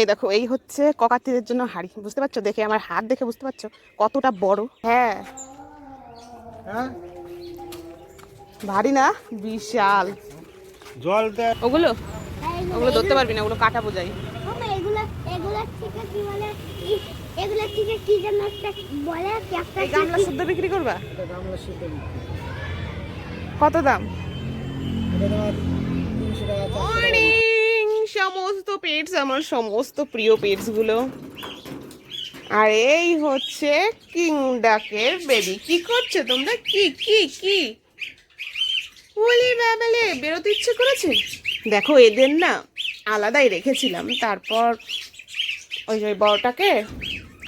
এই দেখো এই হচ্ছে ককাতিদের জন্য হাড়ি। বুঝতে পারছ? দেখে আমার হাত দেখে বুঝতে পারছ? কতটা বড়। হ্যাঁ। হ্যাঁ? ভারী না? বিশাল। জল ওগুলো? ওগুলো ধরতে পারবি না ওগুলো কাটা বোঝাই। গামলা শুদ্ধ বিক্রি করবা। কত দাম? এটা সমস্ত পেটস আমার সমস্ত প্রিয় পেটসগুলো। আর এই হচ্ছে কিং ডাকের বেবি কি করছ তোমরা? কি কি কি? বলি বাবালে, বেরোতে ইচ্ছে করেছে? দেখো, এদের না আলাদাই রেখেছিলাম। তারপর ওই যে বড়টাকে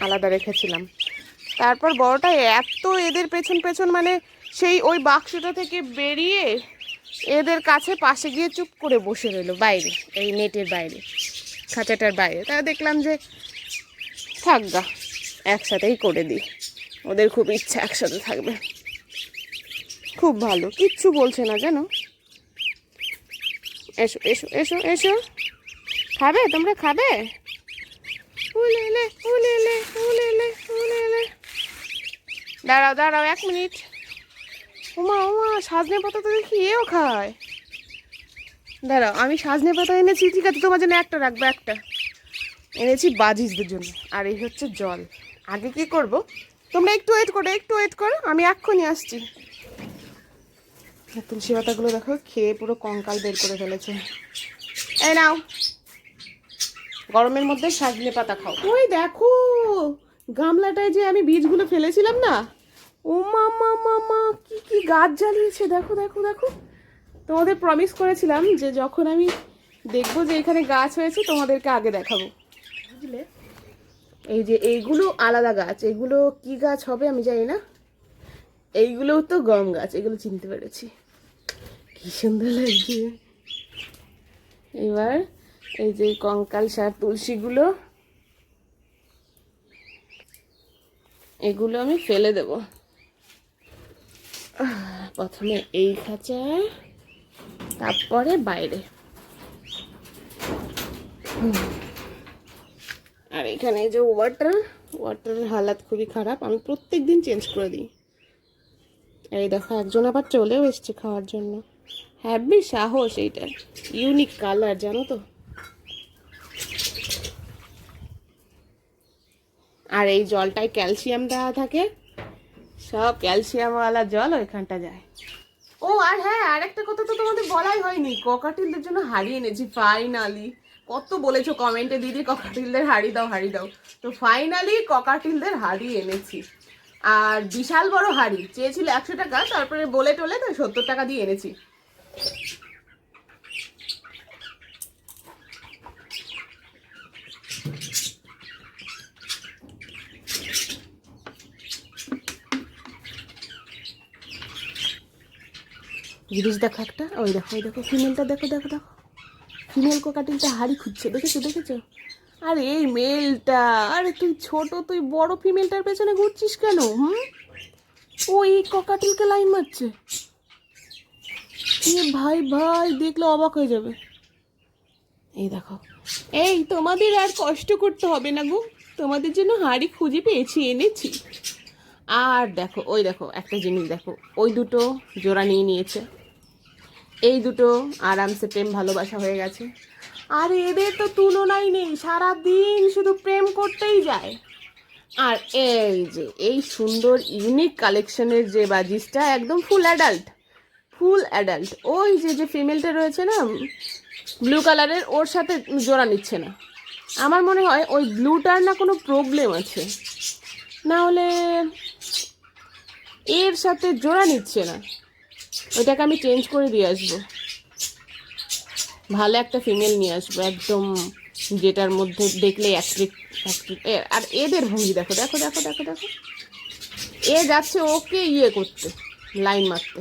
আলাদা রেখেছিলাম। তারপর বড়টা এত এদের পেছন পেছন মানে সেই ওই বাক্সটা থেকে বেরিয়ে এদের কাছে পাশে গিয়ে চুপ করে বসে রইল বাইরে, এই নেটের বাইরে, খাঁচাটার বাইরে। তা দেখলাম যে, থাক গা, একসাথেই করে দিই। ওদের খুব ইচ্ছা একসাথে থাকবে। খুব ভালো, কিচ্ছু বলছে না জানো? এসো এসো এসো এসো। খাবে? তোমরা খাবে? দাঁড়াও দাঁড়াও, এক মিনিট। উমা উমা সাজনে পাতা তো দেখি এও খায়। দাঁড়াও, আমি সাজনে পাতা এনেছি, ঠিক আছে, তোমার জন্য একটা রাখব, একটা। এনেছি বাজিসদের জন্য, আর এই হচ্ছে জল। আগে কি করব? তোমরা একটু ওয়েট করো, একটু ওয়েট করো, আমি এক্ষুনি আসছি। তুলসী পাতাগুলো দেখো, খেয়ে পুরো কঙ্কাল বের করে ফেলেছে। এই নাও। গরমের মধ্যে সাজনে পাতা খাও। ওই দেখো, গামলাটায় যে আমি বীজগুলো ফেলেছিলাম না ও মা মা মা মা কি কি গাছ জ্বালিয়েছে? দেখো দেখো দেখো। তোমাদের প্রমিস করেছিলাম যে যখন আমি দেখব যে এখানে গাছ হয়েছে তোমাদেরকে আগে দেখাবো। বুঝলে? এই যে এইগুলো আলাদা গাছ। এগুলো কি গাছ হবে আমি জানি না। এইগুলোও তো গম গাছ এগুলো চিনতে পেরেছি। কি সুন্দর লাগছে। এবার এই যে কঙ্কাল সার তুলসীগুলো এগুলো আমি ফেলে দেব। প্রথমে এই খাঁচায় তারপরে বাইরে। আর এখানে যে ওয়াটার ওয়াটারের হালাত খুবই খারাপ। আমি প্রত্যেক দিন চেঞ্জ করে দিই। এই দেখো, একজন আবার চলেও এসছে খাওয়ার জন্য। হ্যাভি সাহস এইটার ইউনিক কালার জানো তো? আর এই জলটায় ক্যালসিয়াম দেওয়া থাকে। সব ক্যালসিয়ামওয়ালা জল ওইখানটা যায়। ও, আর হ্যাঁ আর একটা কথা তো তোমাদের বলাই হয়নি। ককাটিলদের জন্য হারিয়ে এনেছি ফাইনালি কত বলেছ কমেন্টে দিদি ককাটিলদের হাড়ি দাও হাড়ি দাও। তো ফাইনালি ককাটিলদের হাড়ি এনেছি। আর বিশাল বড় হাড়ি, চেয়েছিল একশো টাকা, তারপরে বলে টোলে তো সত্তর টাকা দিয়ে এনেছি। জিনিস দেখো একটা। ওই দেখো ওই দেখো ফিমেলটা দেখো দেখো দেখো। ফিমেল কোকাটিলটা হাড়ি খুঁজছে, দেখেছ দেখেছ? আর, এই মেলটা। আরে, তুই ছোট, তুই বড় ফিমেলটার পেছনে ঘুরছিস কেন, হুম? ও এই ককাটিলকে লাইন মারছে। ভাই ভাই, দেখলে অবাক হয়ে যাবে। এই দেখো। এই, তোমাদের আর কষ্ট করতে হবে না গো। তোমাদের জন্য হাড়ি খুঁজে পেয়েছি, এনেছি। আর দেখো, ওই দেখো, একটা জিনিস দেখো। ওই দুটো জোড়া নিয়ে নিয়েছে। এই দুটো আরামসে প্রেম ভালোবাসা হয়ে গেছে। আর এদের তো তুলনাই নেই সারা দিন শুধু প্রেম করতেই যায়। আর এই যে, এই সুন্দর ইউনিক কালেকশনের যে বাজিসটা একদম ফুল অ্যাডাল্ট ফুল অ্যাডাল্ট ওই যে যে ফিমেলটা রয়েছে না ব্লু কালারের ওর সাথে জোড়া নিচ্ছে না। আমার মনে হয় ওই ব্লুটার না কোনো প্রবলেম আছে। না হলে এর সাথে জোড়া নিচ্ছে না। ওইটাকে আমি চেঞ্জ করে দিয়ে আসব। ভালো একটা ফিমেল নিয়ে আসব, একদম যেটার মধ্যে দেখলে আর এদের ভঙ্গি দেখো দেখো দেখো দেখো দেখো। এ যাচ্ছে ওকে ইয়ে করতে লাইন মারতে।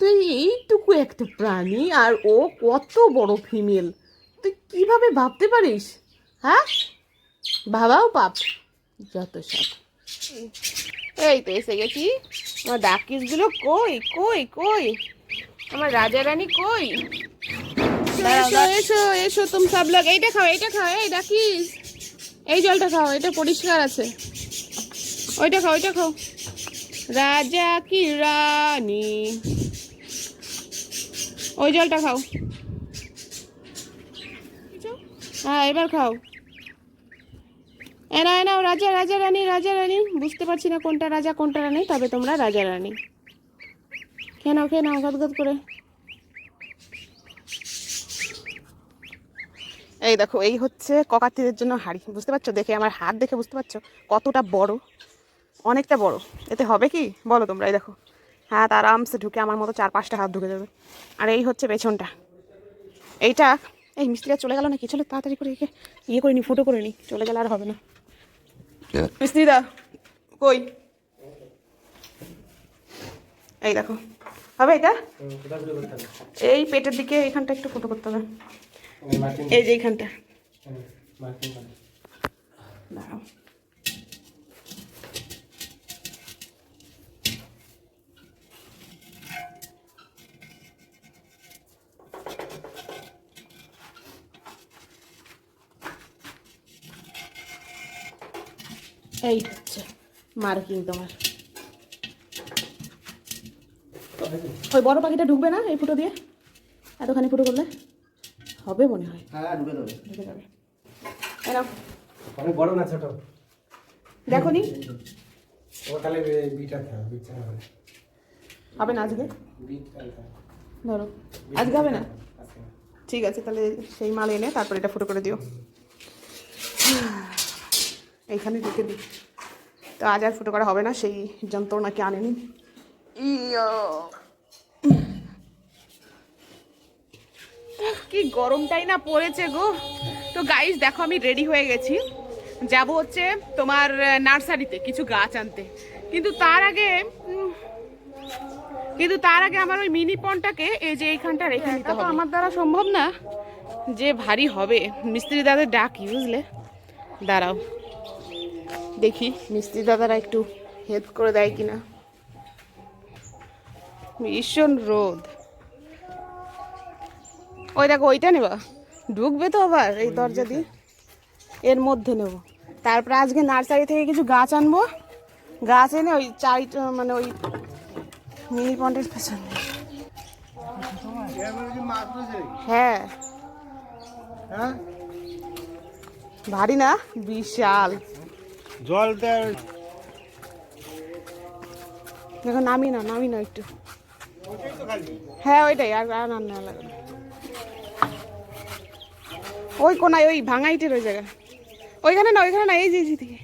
তুই এইটুকু একটা প্রাণী, আর ও কত বড় ফিমেল তুই কীভাবে ভাবতে পারিস হ্যাঁ? ভাবাও পাপ, যত সব এই তো এসে গেছি। আমার ডাকিসগুলো কই কই কই? আমার রাজা রানী কই এসো এসো এসো তুমি সব লোক। এইটা খাও এইটা খাও এই ডাকিস। এই জলটা খাও এটা পরিষ্কার আছে। ওইটা খাও ওইটা খাও। রাজা কি রানী? ওই জলটা খাও। হ্যাঁ এবার খাও। এনা এনাও রাজা রাজা রানী রাজা রানী। বুঝতে পারছি না কোনটা রাজা, কোনটা রানী, তবে তোমরা রাজা রানী। খেয়ে নাও খেয়ে নাও, গদগদ করে। এই দেখো, এই হচ্ছে ককাতিদের জন্য হাড়ি। বুঝতে পারছ? দেখে, আমার হাত দেখে বুঝতে পারছ? কতটা বড়, অনেকটা বড়। এতে হবে কি? বলো তোমরা, এই দেখো। হাত আরামসে ঢুকে আমার মতো চার পাঁচটা হাত ঢুকে যাবে। আর এই হচ্ছে পেছনটা। এইটা, এই মিস্ত্রিরা চলে গেল না কি? তাড়াতাড়ি করে একে ইয়ে করে নি, ফুটো করে নি। চলে গেলে আর হবে না। মিস্ত্রিদা কই এই দেখো। হবে এটা? এই পেটের দিকে এইখানটা একটু ফুটো করতে হবে। এই যে এইখানটা। দাঁড়াও। এই হচ্ছে মার্কিং তোমার। ওই বড় পাখিটা ঢুকবে না এই ফুটো দিয়ে? এতখানি ফুটো করলে? হবে মনে হয়। হ্যাঁ ঢুকে যাবে। অনেক বড় না ছোট? দেখো নি। ও তাহলে বিটা হবে। না আজকে? ধরো। আজকে হবে না? ঠিক আছে তাহলে সেই মাল এনে তারপর এটা ফুটো করে দিও। এইখানে রেখে দিই। তো আজ আর ফুটো করা হবে না সেই যন্ত্রণাকে আনেনি। কি গরমটাই না পড়েছে গো। তো গাইস দেখো আমি রেডি হয়ে গেছি। যাব হচ্ছে তোমার নার্সারিতে কিছু গাছ আনতে। কিন্তু তার আগে কিন্তু তার আগে আমার ওই মিনি পনটাকে এই যে এইখানটা রেখে দিতে হবে। আমার দ্বারা সম্ভব না। যে ভারী হবে মিস্ত্রি দাদা ডাকি বুঝলে? দাঁড়াও। দেখি মিস্ত্রি দাদারা একটু হেল্প করে দেয় কিনা। ভীষণ রোদ। ওই দেখো ওইটা নেবা। ঢুকবে তো আবার এই দরজা দিয়ে। এর মধ্যে নেব। তারপরে আজকে নার্সারি থেকে কিছু গাছ আনব। গাছ এনে ওই চারিটা মানে ওই মিনি পন্ডের পেছনে হ্যাঁ। হ্যাঁ? ভারী না? বিশাল। জল দেয়। দেখো নামি না নামি না একটু। হ্যাঁ ওইটাই আর আর রান্না লাগে না। ওই কোনায় ওই ভাঙাইটের ওই জায়গা ওইখানে না ওইখানে না এই যে এই দিকে।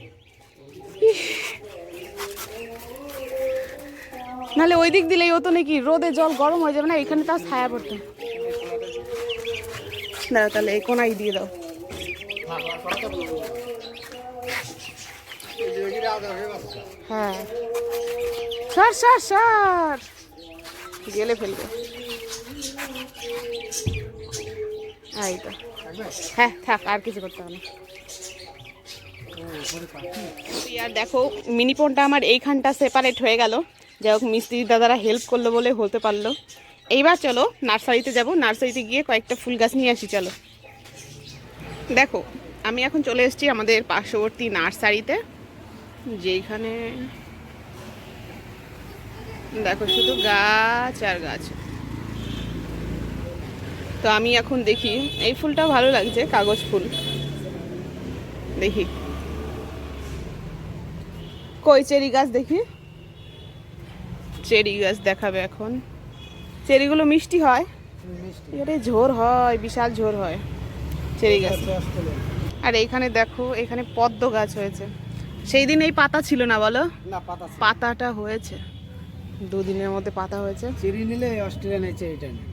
নাহলে ওই দিক দিলেই ও তো নাকি রোদে জল গরম হয়ে যাবে না এখানে তার ছায়া পড়তো। দাও তাহলে এই কোনায় দিয়ে দাও। হ্যাঁ। সর সর সর। গেলে ফেলবে। এই তো। হ্যাঁ থাক, আর কিছু করতে হবে না। আর দেখো, মিনি ফোনটা আমার এইখানটা সেপারেট হয়ে গেল। যাই হোক, মিস্ত্রি দাদারা হেল্প করল বলে হতে পারল। এইবার চলো, নার্সারিতে যাব। নার্সারিতে গিয়ে কয়েকটা ফুল গাছ নিয়ে আসি, চলো। দেখো, আমি এখন চলে এসেছি আমাদের পার্শ্ববর্তী নার্সারিতে। যেখানে দেখো শুধু গাছ আর গাছ। তো আমি এখন দেখি এই ফুলটাও ভালো লাগছে কাগজ ফুল। দেখি। কই চেরি গাছ দেখি? চেরি গাছ দেখাবে এখন। চেরিগুলো মিষ্টি হয়? ঝোর হয় বিশাল ঝোর হয়। চেরি গাছ। আর এইখানে দেখো এখানে পদ্ম গাছ হয়েছে। সেই দিন এই পাতা ছিল না বলো? না পাতা পাতাটা হয়েছে। দুদিনের মধ্যে পাতা হয়েছে। চেরি নিলে অস্ট্রেলিয়ান এই চেরিটা নেই।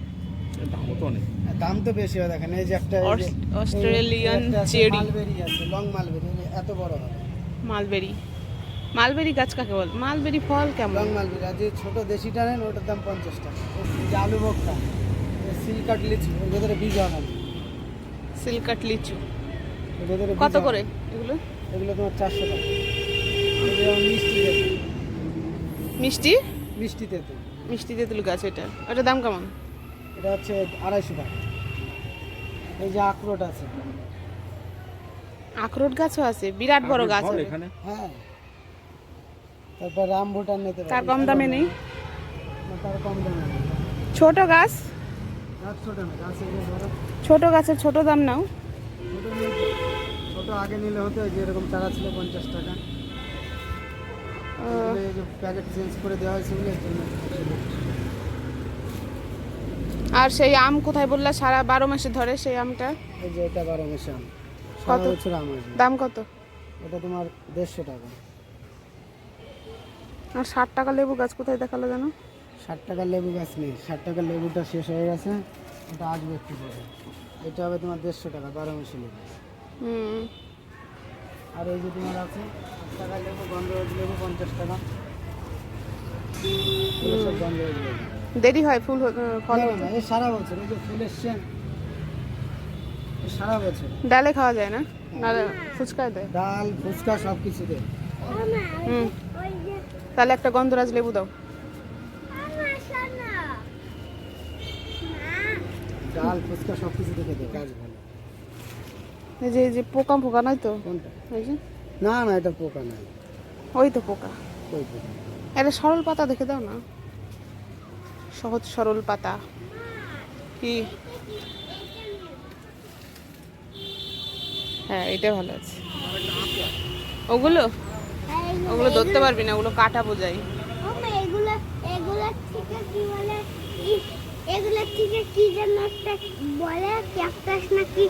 দাম তো বেশি হয় দেখেন এই যে একটা অস্ট্রেলিয়ান চেরি। মালবেরি আছে লং মালবেরি এত বড় হবে। মালবেরি। মালবেরি গাছ কাকে বল? মালবেরি ফল কেমন? লং মালবেরি আর যে ছোট দেশিটা নেন ওটার দাম পঞ্চাশ টাকা। যে আলু ভোগটা সিলকাট লিচু ওর ভেতরে বীজ হবে না সিলকাট লিচু। কত করে এগুলো? এগুলো তোমার চারশো টাকা। যেমন মিষ্টি মিষ্টি? মিষ্টি তেঁতুল। মিষ্টি তেঁতুল গাছ এটা। ওটার দাম কেমন? এটা হচ্ছে আড়াইশো টাকা। এই যে আখরোট আছে। আখরোট গাছও আছে বিরাট বড় গাছ হবে। হ্যাঁ। তারপর রামভুটান নিতে তার কম দামে নেই? তার কম দামে ছোট গাছ? ছোট গাছের ছোট দাম নাও। ছোট আগে নিলে হতো যে এরকম চারা ছিল পঞ্চাশ টাকা। এই যে প্যাকেট চেঞ্জ করে দেওয়া হয়েছে বলে এর জন্য আর সেই আম কোথায় বললা? সারা বারো মাসে ধরে সেই আমটা? এই যে এটা বারো মাসে আম। কত? বছর আম আসবে। দাম কত? এটা তোমার দেড়শো টাকা। আর ষাট টাকা লেবু গাছ কোথায় দেখাল জানো ষাট টাকার লেবু গাছ নেই। ষাট টাকার লেবুটা শেষ হয়ে গেছে। এটা আসবে একটু পরে। এটা হবে তোমার দেড়শো টাকা বারো মাসে লেবু। হুম। আর এই যে তোমার আছে আট লেবু গন্ধরাজ লেবু পঞ্চাশ টাকা। দেরি হয় ফুল ফল এ সারা বছর এই যে ফুল এসছে সারা বছর। ডালে খাওয়া যায় না? না ফুচকায় দেয়? ডাল ফুচকা সব কিছু দেয়। হুম। তাহলে একটা গন্ধরাজ লেবু দাও। ডাল ফুচকা সব কিছু থেকে দেয় কাজ ভালো। এই যে এই যে পোকা পোকা নয় তো? এই যে। না না এটা পোকা নাই। ওই তো পোকা। পোকা এটা সরল পাতা দেখে দাও না। সহজ সরল পাতা। কি? হ্যাঁ এটা ভালো আছে। ওগুলো? ওগুলো ধরতে পারবি না ওগুলো কাটা বোঝাই ওমা, এগুলো এগুলোর থেকে কি বলে? এগুলোর থেকে কি যেন একটা বলে ক্যাকটাস না কি